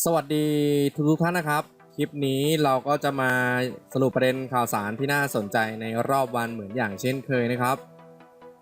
สวัสดีทุกทุกท่านนะครับ คลิปนี้เราก็จะมาสรุปประเด็นข่าวสารที่น่าสนใจในรอบวันเหมือนอย่างเช่นเคยนะครับ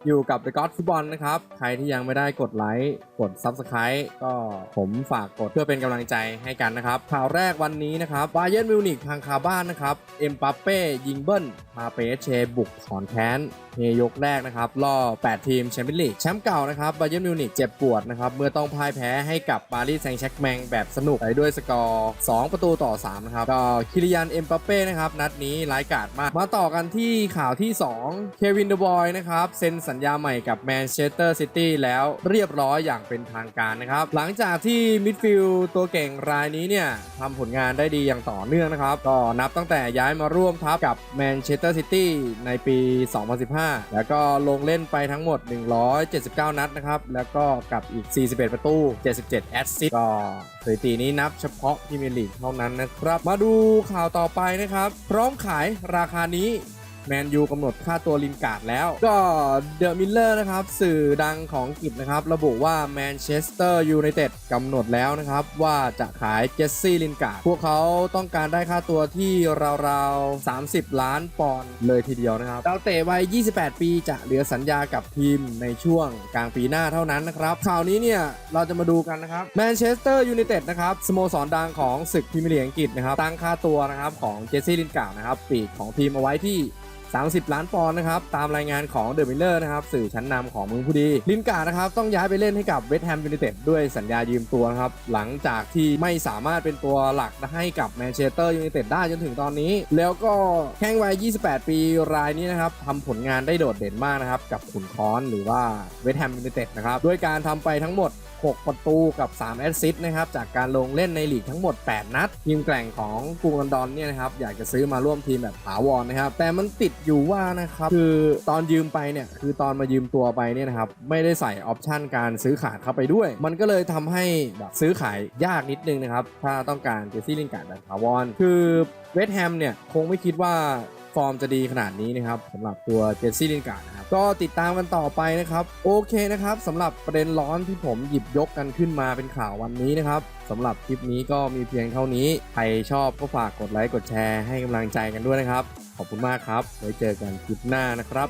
อยู่กับ The God ฟุตบอลนะครับ ใครที่ยังไม่ได้กดไลค์กด Subscribe ก็ผมฝากกดเพื่อเป็นกำลังใจให้กันนะครับ ข่าวแรกวันนี้นะครับบาเยิร์นมิวนิกทางคาบ้านนะครับ เอ็มปัปเป้ยิงเบิ้ลพาเปเชบุกถอนแค้นเฮยกแรกนะครับล่อ 8 ทีมแชมเปี้ยนลีกแชมป์เก่านะครับบาเยิร์นมิวนิกเจ็บปวดนะครับ เมื่อต้องพ่ายแพ้ให้กับปารีสแซงต์แชร์กแมงแบบสนุกไปด้วยสกอร์ 2 ประตูต่อ 3 นะครับ ก็คิริยันเอ็มปัปเป้นะครับนัดนี้ร้ายกาจมากมาต่อกันที่ข่าวที่ 2 เควินเดบอยนะครับเซ็นสัญญาใหม่กับแมนเชสเตอร์ซิตี้แล้วเรียบร้อยอย่างเป็นทางการนะครับ หลังจากที่มิดฟิลด์ตัวเก่งรายนี้เนี่ยทำผลงานได้ดีอย่างต่อเนื่องนะครับ ก็นับตั้งแต่ย้ายมาร่วมทัพกับแมนเชสเตอร์ซิตี้ในปี 2015 แล้วก็ลงเล่นไปทั้งหมด 179 นัดนะครับ แล้วก็กับอีก 41 ประตู 77 แอสซิสต์ก็สถิตินี้นับเฉพาะพรีเมียร์ลีกเท่านั้นนะครับ มาดูข่าวต่อไปนะครับ พร้อมขายราคานี้ แมนยูกำหนดค่าตัวลินการ์ดแล้ว ก็เดอะมิลเลอร์นะครับ สื่อดังของอังกฤษนะครับ ระบุว่าแมนเชสเตอร์ยูไนเต็ดกำหนดแล้วนะครับ ว่าจะขายเจสซี่ลินการ์ดพวกเขาต้องการได้ค่าตัวที่ราวๆ 30 ล้านปอนด์เลยทีเดียวนะครับดาวเตะวัย 28 ปีจะเหลือสัญญากับทีมในช่วงกลางปีหน้าเท่านั้นนะครับข่าวนี้เนี่ยเราจะมาดูกันนะครับแมนเชสเตอร์ยูไนเต็ดนะครับสโมสรดังของศึกพรีเมียร์ลีกอังกฤษนะครับตั้งค่าตัวนะครับของเจสซี่ลินการ์ดนะครับปีกของทีมเอาไว้ที่ 30 ล้านปอนด์นะครับ ตามรายงานของเดอะมิลเลอร์นะครับ สื่อชั้นนำของเมืองผู้ดี ลินการ์นะครับ ต้องย้ายไปเล่นให้กับเวสต์แฮมยูไนเต็ดด้วยสัญญายืมตัวนะครับ หลังจากที่ไม่สามารถเป็นตัวหลักให้กับแมนเชสเตอร์ยูไนเต็ดได้จนถึงตอนนี้ แล้วก็แข้งวัย 28 ปีรายนี้นะครับทำผลงานได้โดดเด่นมากนะครับ กับขุนค้อนหรือว่าเวสต์แฮมยูไนเต็ดนะครับด้วยการทำไปทั้งหมด 6 ประตูกับ 3 แอสซิสต์นะครับจากการลงเล่นในลีกทั้งหมด 8 นัด ทีมแกร่งของกรุงลอนดอนเนี่ยนะครับอยากจะซื้อมาร่วมทีมแบบถาวรนะครับแต่มันติดอยู่ว่านะครับคือตอนยืมไปเนี่ยคือตอนมายืมตัวไปเนี่ยนะครับไม่ได้ใส่ออปชันการซื้อขายเข้าไปด้วย มันก็เลยทำให้แบบซื้อขายยากนิดนึงนะครับถ้าต้องการเจสซี่ลินการ์ดแบบถาวรคือเวสต์แฮมเนี่ยคงไม่คิดว่า ฟอร์มจะดีขนาดนี้นะครับสำหรับตัวเจสซี่ลินการ์ดนะครับก็ติดตามกันต่อไปนะครับ โอเคนะครับสำหรับประเด็นร้อนที่ผมหยิบยกกันขึ้นมาเป็นข่าววันนี้นะครับสำหรับคลิปนี้ก็มีเพียงเท่านี้ ใครชอบก็ฝากกดไลค์กดแชร์ให้กำลังใจกันด้วยนะครับ ขอบคุณมากครับไว้เจอกันคลิปหน้านะครับ